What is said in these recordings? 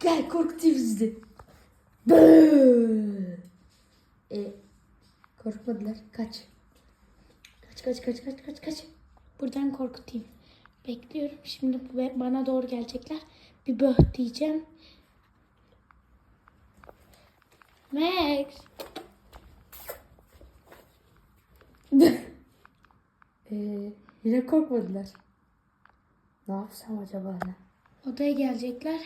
Gel korkutayım sizi. Böööö. E, korkmadılar. Kaç. Kaç kaç kaç kaç kaç kaç. Buradan korkutayım. Bekliyorum. Şimdi bana doğru gelecekler. Bir böh diyeceğim. Max. E, yine korkmadılar. Ne yapsam acaba ne? Odaya gelecekler.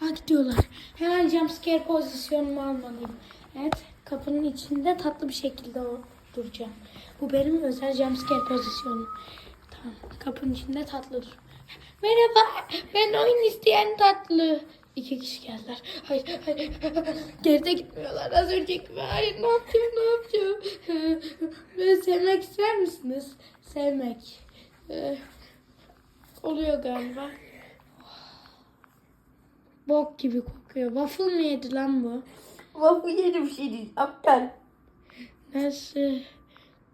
Ha gidiyorlar. Hemen jumpscare pozisyonumu almalıyım. Evet. Kapının içinde tatlı bir şekilde duracağım. Bu benim özel jumpscare pozisyonum. Tamam. Kapının içinde tatlı dur. Merhaba. Ben oyun isteyen tatlı. İki kişi geldiler. Hayır, hayır. Geride gitmiyorlar. Az önceki gibi. Hayır, ne yapacağım, ne yapacağım? Beni sevmek ister misiniz? Sevmek. Ee, oluyor galiba. Bok gibi kokuyor. Waffle mı yedi lan bu? Waffle bir şey değil. Aptal. Nasıl?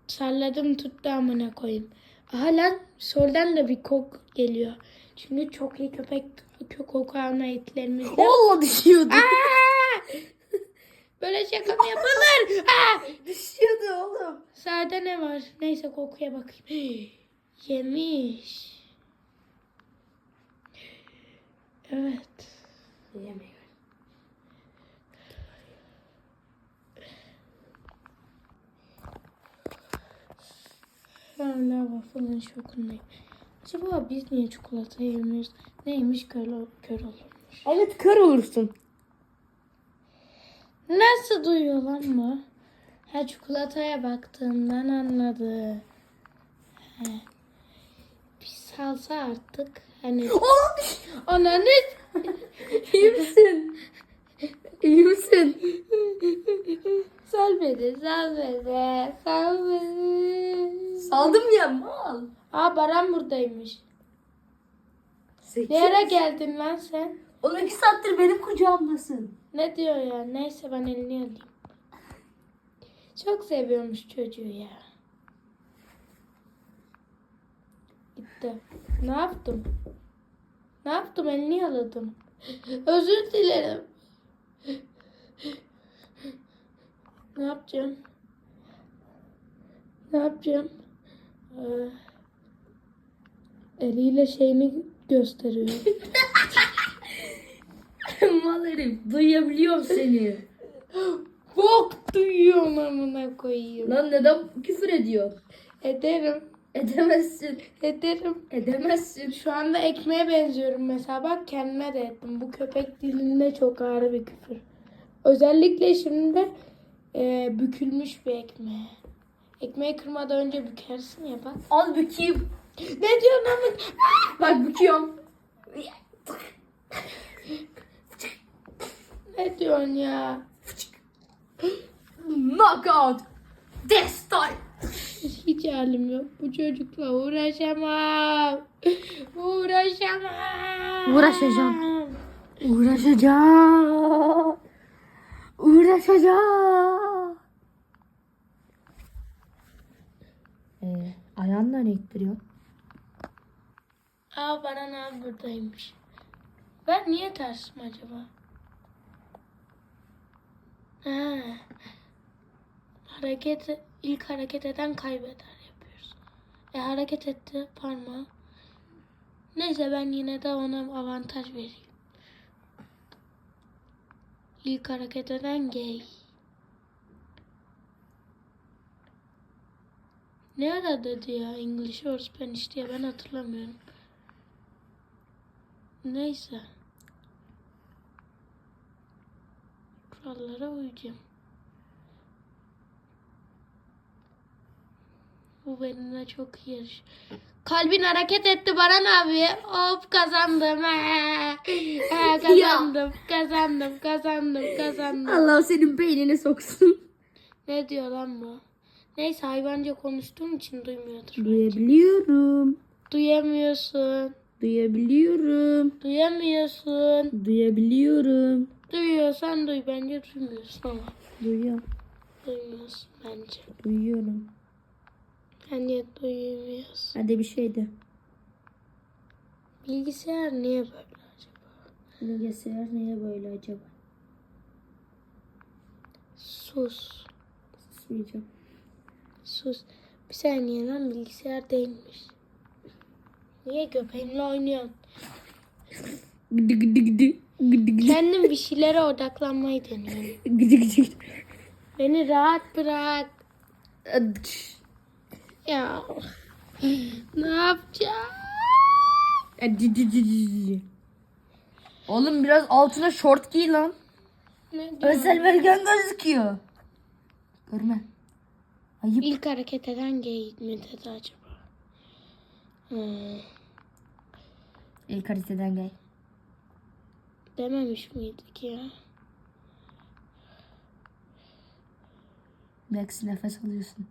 Salladım tuttu amına koyayım. Aha lan soldan da bir kok geliyor. Çünkü çok iyi köpek kök koku alma eğitimlerimizde. Kolla düşüyordu. Aa! Böyle şaka mı yapılır? Aa! düşüyordu oğlum. Sağda ne var? Neyse kokuya bakayım. Yemiş. Evet. Yemiyor. Hala waffle'ın şokundayım. Acaba biz niye çikolata yemiyoruz? Neymiş kör, kör olurmuş. Evet kör olursun. Nasıl duyuyor lan bu? Ha çikolataya baktığımdan anladı. He. Bir salsa artık. Hani ananı İyi misin? İyi misin? sal beni sal beni sal beni. Saldım ya mal. Aa Baran buradaymış. Sekiz. Ne ara geldin lan sen? Oğlum iki saattir benim kucağımdasın. Ne diyor ya? Neyse ben elini alayım. Çok seviyormuş çocuğu ya. Gitti. Ne yaptım? Ne yaptım? Elini yaladım. Özür dilerim. Ne yapacağım? Ne yapacağım? Ee, eliyle şeyini gösteriyor. mal herif. Duyabiliyorum seni. Bok duyuyorum amına koyayım. Lan neden küfür ediyor? Ederim. Edemezsin. Ederim. Edemezsin. Şu anda ekmeğe benziyorum mesela. Bak kendime de ettim. Bu köpek dilinde çok ağır bir küfür. Özellikle şimdi e, bükülmüş bir ekmeğe. Ekmeği kırmadan önce bükersin ya bak. Al bükeyim. Ne diyorsun ama? Bak büküyorum. Ne diyorsun ya? Knockout. Destroy. Hiç halim yok. Bu çocukla uğraşamam. Uğraşamam. Uğraşacağım. Uğraşacağım. Uğraşacağım. Ee, ayağınla ne ittiriyor? Aa Baran abi buradaymış. Ben niye tersim acaba? Ha. Hareket ilk hareket eden kaybeder yapıyoruz. E hareket etti parmağı. Neyse ben yine de ona avantaj vereyim. İlk hareket eden gay. Ne ara dedi ya English or Spanish diye ben hatırlamıyorum. Neyse. Kurallara uyacağım. Bu benimle çok iyi yarış. Kalbin hareket etti Baran abi. Hop kazandım. Ha, ha, kazandım. Kazandım. Kazandım. Kazandım. Allah senin beynine soksun. Ne diyor lan bu? Neyse hayvanca konuştuğum için duymuyordur. Duyabiliyorum. Duyamıyorsun. Duyabiliyorum. Duyamıyorsun. Duyabiliyorum. Duyuyorsan duy. Bence duymuyorsun ama. Duyuyorum. Duymuyorsun bence. Duyuyorum. Bence duymuyorsun. Hadi bir şey de. Bilgisayar niye böyle acaba? Bilgisayar niye böyle acaba? Sus. Susmayacağım. Sus. Bir saniye lan bilgisayar değilmiş. Niye köpeğinle oynuyorsun? Gıdı gıdı gıdı. Gıdı gıdı. Kendim bir şeylere odaklanmayı deniyorum. Gıdı gıdı gıdı. Beni rahat bırak. Adıç. Ya. ne yapacağım? Adıdıdıdıdı. Oğlum biraz altına şort giy lan. Ne? Özel belgen gözüküyor. Görme. Ayıp. İlk hareket eden geyik mi dedi acaba? Hmm, İlk hariteden gel. dememiş miydik ya? Belki nefes alıyorsun.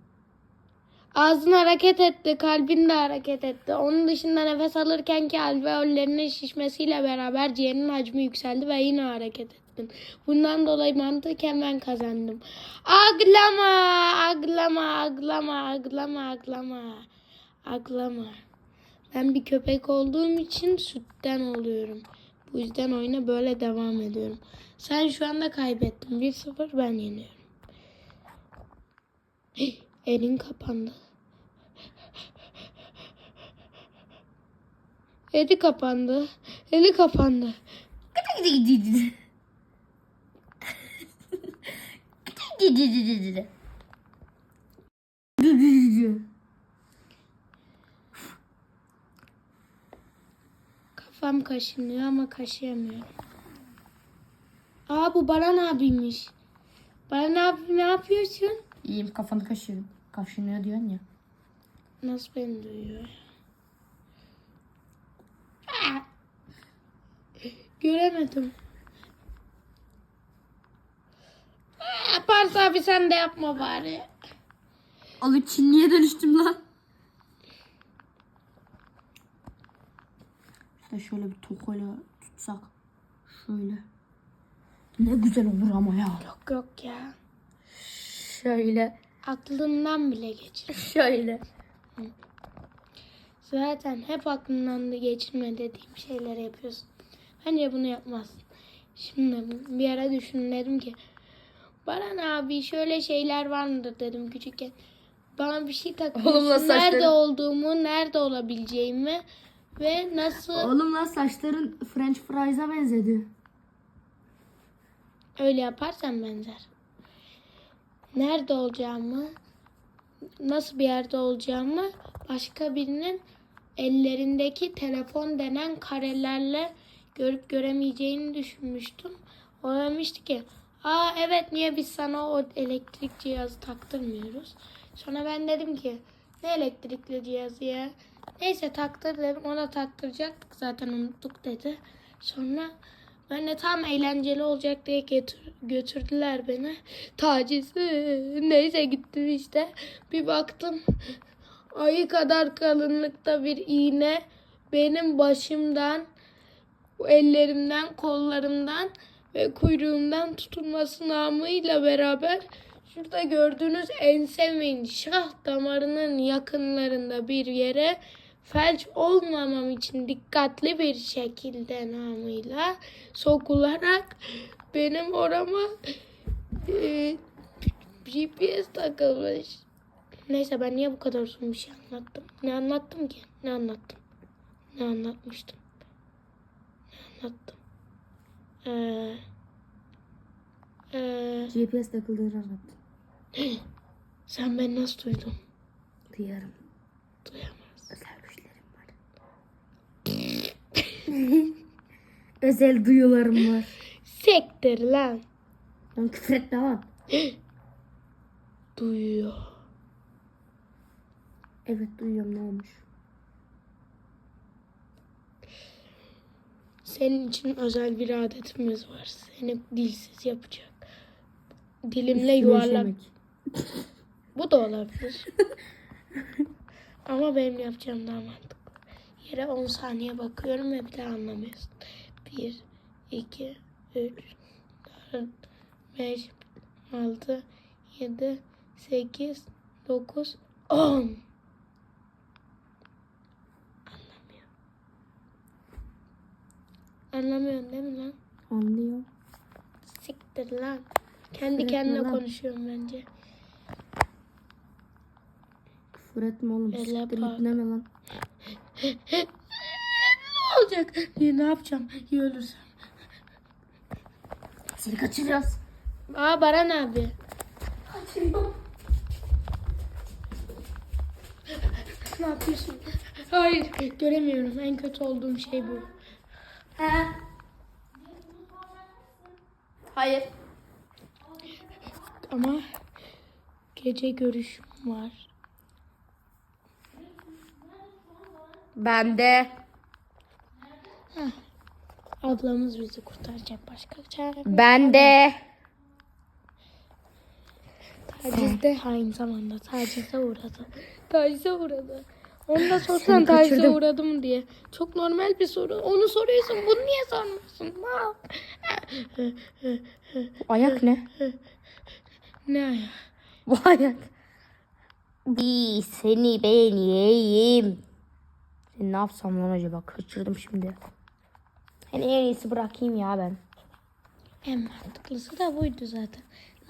Ağzın hareket etti, kalbin de hareket etti. Onun dışında nefes alırken ki alveollerinin şişmesiyle beraber ciğerin hacmi yükseldi ve yine hareket ettin. Bundan dolayı mantıken ben kazandım. Aglama, aglama, aglama, aglama, aglama, aglama. Ben bir köpek olduğum için sütten oluyorum. Bu yüzden oyuna böyle devam ediyorum. Sen şu anda kaybettin. 1-0 ben yeniyorum. Elin kapandı. Eli kapandı. Eli kapandı. Gıdı gıdı gıdı gıdı. Gıdı gıdı gıdı gıdı. Gıdı gıdı gıdı. Kafam kaşınıyor ama kaşıyamıyorum. Aa bu Baran abiymiş. Baran abi ne yapıyorsun? İyiyim kafanı kaşıyorum. Kaşınıyor diyorsun ya. Nasıl beni duyuyor? Aa! Göremedim. Aa, Pars abi sen de yapma bari. Oğlum Çinli'ye dönüştüm lan. İşte şöyle bir tokayla tutsak. Şöyle. Ne güzel olur ama ya. Yok yok ya. Şöyle. Aklından bile geçir. Şöyle. Zaten hep aklından da geçirme dediğim şeyleri yapıyorsun. Bence bunu yapmazsın. Şimdi bir ara düşündüm dedim ki Baran abi şöyle şeyler var mıdır dedim küçükken. Bana bir şey takıyorsun. Nerede olduğumu, nerede olabileceğimi ve nasıl Oğlum lan saçların French fries'a benzedi. öyle yaparsan benzer. Nerede olacağımı, nasıl bir yerde olacağımı başka birinin ellerindeki telefon denen karelerle görüp göremeyeceğini düşünmüştüm. O demişti ki, aa evet niye biz sana o elektrik cihazı taktırmıyoruz? Sonra ben dedim ki, ne elektrikli cihazı ya? Neyse taktır dedim, ona taktıracaktık zaten unuttuk dedi. Sonra ben de tam eğlenceli olacak diye götür, götürdüler beni. Taciz. Neyse gittim işte. Bir baktım. Ayı kadar kalınlıkta bir iğne benim başımdan, ellerimden, kollarımdan ve kuyruğumdan tutulması namıyla beraber şurada gördüğünüz ensemin şah damarının yakınlarında bir yere felç olmamam için dikkatli bir şekilde namıyla sokularak benim orama e, GPS takılmış. Neyse ben niye bu kadar uzun bir şey anlattım? Ne anlattım ki? Ne anlattım? Ne anlatmıştım? Anlattım? Ee, ee, GPS takıldığını anlattım. sen beni nasıl duydun? Duyarım. Duyamaz. Özel güçlerim var. Özel duyularım var. Sektir lan. Lan küfür etme lan. Duyuyor. Evet duyuyorum ne olmuş. Senin için özel bir adetimiz var. Seni dilsiz yapacak. Dilimle yuvarlak. Bu da olabilir. Ama benim yapacağım daha mantıklı. Yere 10 saniye bakıyorum ve bile anlamıyorsun. 1, 2, 3, 4, 5, 6, 7, 8, 9, 10. Anlamıyor. Anlamıyorsun değil mi lan? Anlıyor. Siktir lan. Kendi Küfür kendine lan. konuşuyorum bence. Küfür etme oğlum. Siktir bak. git neme lan. ne olacak? Ya, ne yapacağım? Ya ölürsem. Seni kaçıracağız. Aa Baran abi. ne yapıyorsun? Hayır göremiyorum. En kötü olduğum şey bu. He. Hayır. Ama gece görüşüm var. Ben de. Ablamız bizi kurtaracak başka çare. Ben de. Taciz de aynı zamanda tacize uğradı. Tacize uğradı. Onu da sorsan tacize kaçırdım. uğradım diye. Çok normal bir soru. Onu soruyorsun. Bunu niye sormuyorsun? Mal. Ayak ne? ne ya? Bu ayak. Bir seni ben yiyeyim. Seni ne yapsam lan acaba? Kaçırdım şimdi. Hani en iyisi bırakayım ya ben. En mantıklısı da buydu zaten.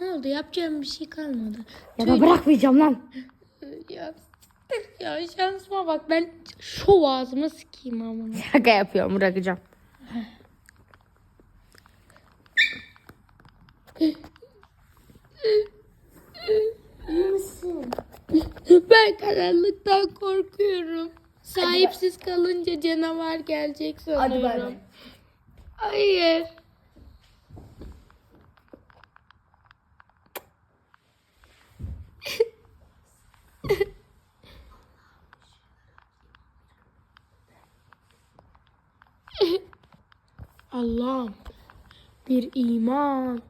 Ne oldu? Yapacağım bir şey kalmadı. Ya da bırakmayacağım lan. Ya, ya şansıma bak. Ben şov ağzıma sikeyim amına. Şaka yapıyorum bırakacağım. Ben karanlıktan korkuyorum. Sahipsiz kalınca canavar gelecek sanıyorum. Hadi bay bay. Hayır. Allah'ım bir iman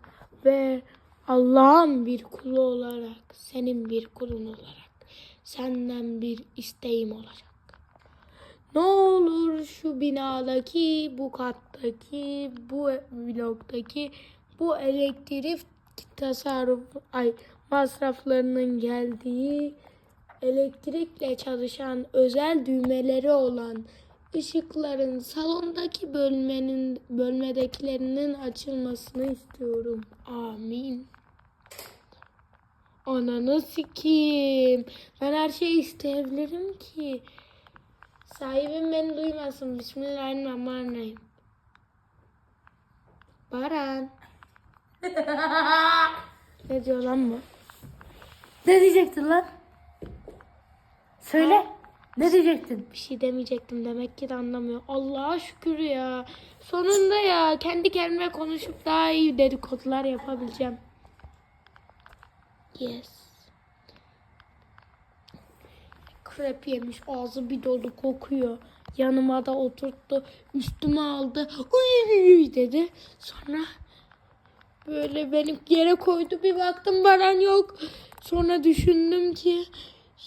ve Allah'ın bir kulu olarak, senin bir kulun olarak senden bir isteğim olacak. Ne olur şu binadaki, bu kattaki, bu bloktaki bu elektrik tasarruf ay masraflarının geldiği elektrikle çalışan özel düğmeleri olan ışıkların salondaki bölmenin bölmedekilerinin açılmasını istiyorum. Amin. Ananı sikeyim. Ben her şeyi isteyebilirim ki. Sahibim beni duymasın. Bismillahirrahmanirrahim. Baran. ne diyor lan bu? Ne diyecektin lan? Söyle. Ne diyecektin? Bir şey demeyecektim demek ki de anlamıyor. Allah'a şükür ya. Sonunda ya kendi kendime konuşup daha iyi dedikodular yapabileceğim. Yes. Krep yemiş ağzı bir dolu kokuyor. Yanıma da oturttu. Üstüme aldı. Uy uy uy dedi. Sonra böyle beni yere koydu. Bir baktım Baran yok. Sonra düşündüm ki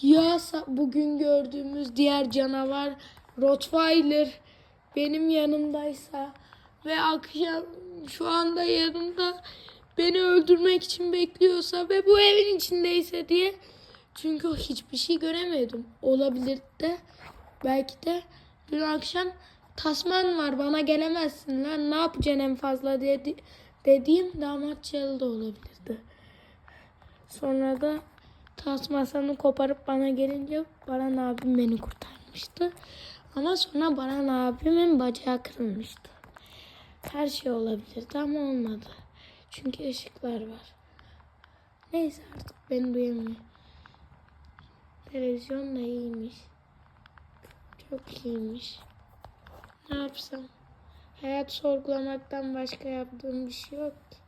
ya bugün gördüğümüz diğer canavar Rottweiler benim yanımdaysa ve akşam şu anda yanımda beni öldürmek için bekliyorsa ve bu evin içindeyse diye çünkü hiçbir şey göremiyordum. Olabilir de belki de dün akşam tasman var bana gelemezsin lan ne yapacaksın en fazla diye di- dediğim damatçalı da olabilirdi. Sonra da tasmasını koparıp bana gelince Baran abim beni kurtarmıştı. Ama sonra Baran abimin bacağı kırılmıştı. Her şey olabilirdi ama olmadı. Çünkü ışıklar var. Neyse artık beni duyamıyor. Televizyon da iyiymiş. Çok iyiymiş. Ne yapsam? Hayat sorgulamaktan başka yaptığım bir şey yok ki.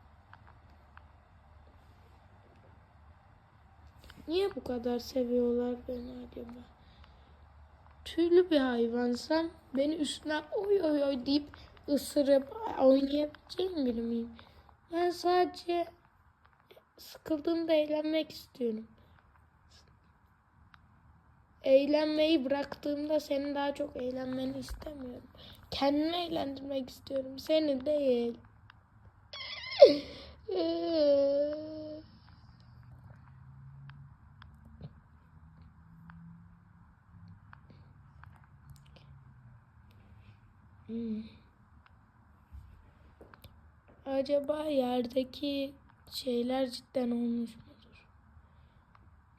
Niye bu kadar seviyorlar beni acaba? Tüylü bir hayvansam beni üstüne oy oy oy deyip ısırıp oynayabileceğim biri miyim? Ben sadece sıkıldığımda eğlenmek istiyorum. Eğlenmeyi bıraktığımda senin daha çok eğlenmeni istemiyorum. Kendimi eğlendirmek istiyorum. Seni değil. Hmm. Acaba yerdeki şeyler cidden olmuş mudur?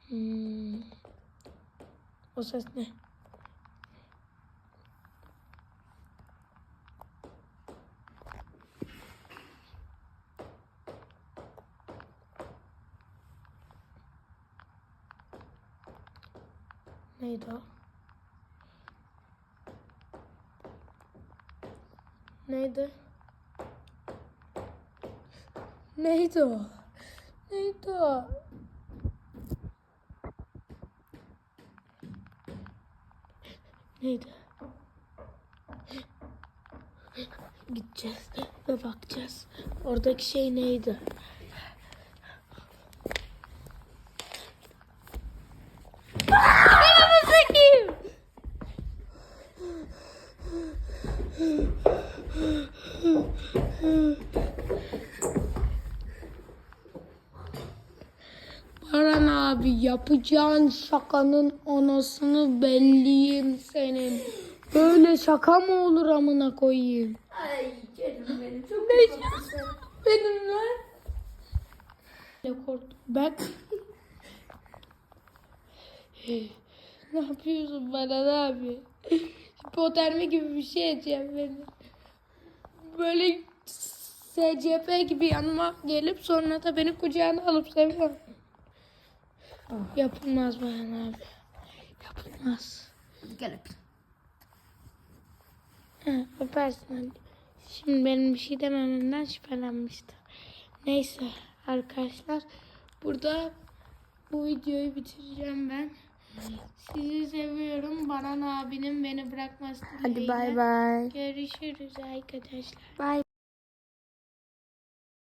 Hmm. O ses ne? Neydi o? Neydi? Neydi o? Neydi o? Neydi? Gideceğiz ve bakacağız. Oradaki şey neydi? Ananı sikeyim. Baran abi yapacağın şakanın anasını belliyim senin. Böyle şaka mı olur amına koyayım? Ay canım benim çok Ne diyorsun benimle? Ne korktum ben. ne yapıyorsun bana abi? Hipotermi gibi bir şey edeceğim beni. Böyle SCP gibi yanıma gelip sonra da beni kucağına alıp seviyor. Yapılmaz Bayan abi. Yapılmaz. Gel öpeyim. He, öpersin. Şimdi benim bir şey demememden şüphelenmişti. Neyse arkadaşlar burada bu videoyu bitireceğim ben. Sizi seviyorum. Baran abinin beni bırakmasını Hadi bay bay. Görüşürüz arkadaşlar. Bay